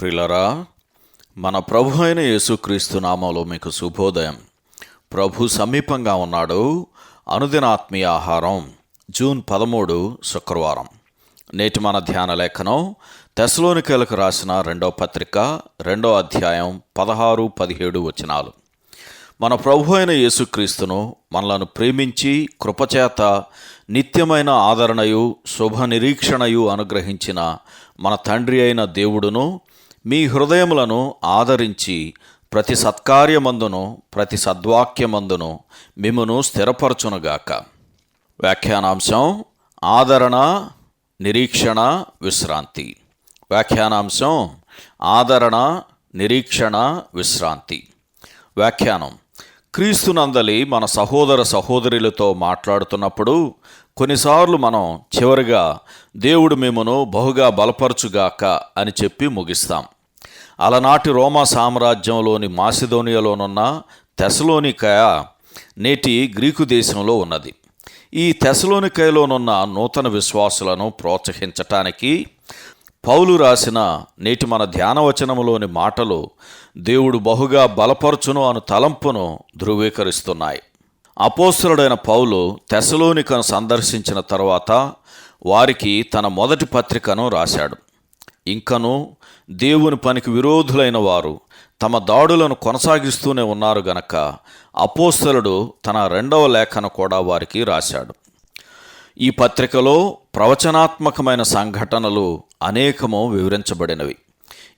ప్రిలరా మన ప్రభు అయిన యేసుక్రీస్తు నామంలో మీకు శుభోదయం. ప్రభు సమీపంగా ఉన్నాడు. అనుదినాత్మీయ ఆహారం జూన్ పదమూడు శుక్రవారం. నేటి మన ధ్యాన లేఖనం తెసలోనికలకు రాసిన రెండో పత్రిక రెండో అధ్యాయం పదహారు పదిహేడు వచనాలు. మన ప్రభు అయిన యేసుక్రీస్తును మనలను ప్రేమించి కృపచేత నిత్యమైన ఆదరణయు శుభ నిరీక్షణయు అనుగ్రహించిన మన తండ్రి అయిన దేవుడును మీ హృదయములను ఆదరించి ప్రతి సత్కార్యమందును ప్రతి సద్వాక్యమందును మిమ్మను స్థిరపరచునుగాక. వ్యాఖ్యానాంశం ఆదరణ నిరీక్షణ విశ్రాంతి. వ్యాఖ్యానాంశం ఆదరణ నిరీక్షణ విశ్రాంతి. వ్యాఖ్యానం క్రీస్తునందలి మన సహోదర సహోదరులతో మాట్లాడుతున్నప్పుడు కొన్నిసార్లు మనం చివరిగా దేవుడు మిమ్మను బహుగా బలపరచుగాక అని చెప్పి ముగిస్తాం. అలనాటి రోమా సామ్రాజ్యంలోని మాసిదోనియాలోనున్న తెసలోనికయ నేటి గ్రీకు దేశంలో ఉన్నది. ఈ తెసలోనికయలోనున్న నూతన విశ్వాసులను ప్రోత్సహించటానికి పౌలు రాసిన నేటి మన ధ్యానవచనములోని మాటలు దేవుడు బహుగా బలపరచును అను తలంపును ధృవీకరిస్తున్నాయి. అపోస్తులుడైన పౌలు తెసలోనికను సందర్శించిన తర్వాత వారికి తన మొదటి పత్రికను రాశాడు. ఇంకను దేవుని పనికి విరోధులైన వారు తమ దాడులను కొనసాగిస్తూనే ఉన్నారు గనక అపోస్తలుడు తన రెండవ లేఖను కూడా వారికి రాశాడు. ఈ పత్రికలో ప్రవచనాత్మకమైన సంఘటనలు అనేకము వివరించబడినవి.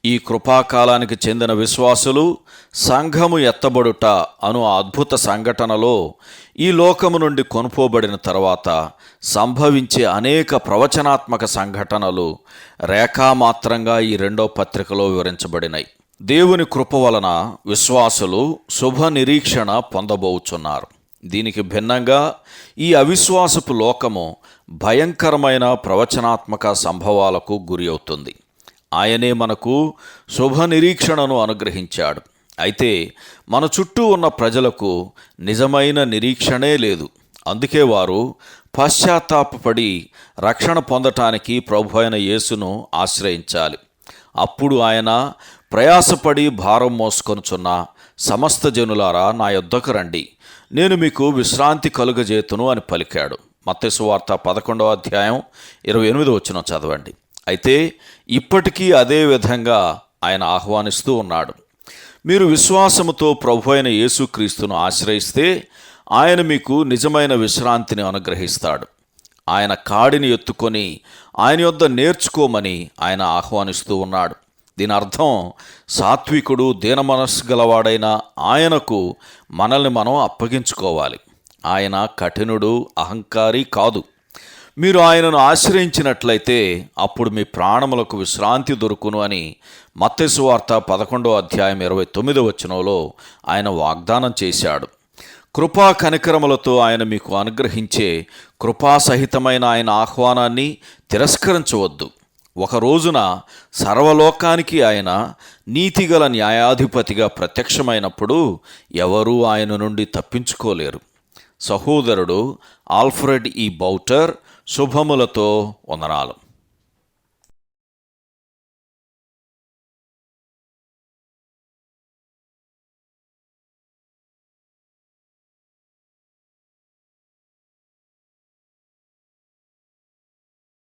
ఈ కృపాకాలానికి చెందిన విశ్వాసులు సంఘము ఎత్తబడుట అను అద్భుత సంఘటనలో ఈ లోకము నుండి కొనుపోబడిన తర్వాత సంభవించే అనేక ప్రవచనాత్మక సంఘటనలు రేఖామాత్రంగా ఈ రెండో పత్రికలో వివరించబడినాయి దేవుని కృప వలన విశ్వాసులు శుభ నిరీక్షణ పొందబోచున్నారు. దీనికి భిన్నంగా ఈ అవిశ్వాసపు లోకము భయంకరమైన ప్రవచనాత్మక సంభవాలకు గురి అవుతుంది. ఆయనే మనకు శుభ నిరీక్షణను అనుగ్రహించాడు. అయితే మన చుట్టూ ఉన్న ప్రజలకు నిజమైన నిరీక్షణే లేదు. అందుకే వారు పశ్చాత్తాపడి రక్షణ పొందటానికి ప్రభు అయిన యేసును ఆశ్రయించాలి. అప్పుడు ఆయన ప్రయాసపడి భారం మోసుకొనుచున్న సమస్త జనులారా నా యొద్దకు రండి. నేను మీకు విశ్రాంతి కలుగజేతును అని పలికాడు. మత్తసు వార్త పదకొండవ అధ్యాయం ఇరవై ఎనిమిది వచ్చిన చదవండి. అయితే ఇప్పటికీ అదే విధంగా ఆయన ఆహ్వానిస్తూ ఉన్నాడు. మీరు విశ్వాసముతో ప్రభు అయిన యేసుక్రీస్తును ఆశ్రయిస్తే ఆయన మీకు నిజమైన విశ్రాంతిని అనుగ్రహిస్తాడు. ఆయన కాడిని ఎత్తుకొని ఆయన యొద్ద నేర్చుకోమని ఆయన ఆహ్వానిస్తూ ఉన్నాడు. దీని అర్థం సాత్వికుడు దీన మనస్సు గలవాడైన ఆయనకు మనల్ని మనం అప్పగించుకోవాలి. ఆయన కఠినుడు అహంకారి కాదు. మీరు ఆయనను ఆశ్రయించినట్లయితే అప్పుడు మీ ప్రాణములకు విశ్రాంతి దొరుకును అని మత్స్సు వార్త పదకొండో అధ్యాయం ఇరవై తొమ్మిదో వచనంలో ఆయన వాగ్దానం చేశాడు. కృపా కనికరములతో ఆయన మీకు అనుగ్రహించే కృపాసహితమైన ఆయన ఆహ్వానాన్ని తిరస్కరించవద్దు. ఒక రోజున సర్వలోకానికి ఆయన నీతిగల న్యాయాధిపతిగా ప్రత్యక్షమైనప్పుడు ఎవరూ ఆయన నుండి తప్పించుకోలేరు. సహోదరుడు ఆల్ఫ్రెడ్ ఈ బౌటర్ శుభములతో వందనాలు.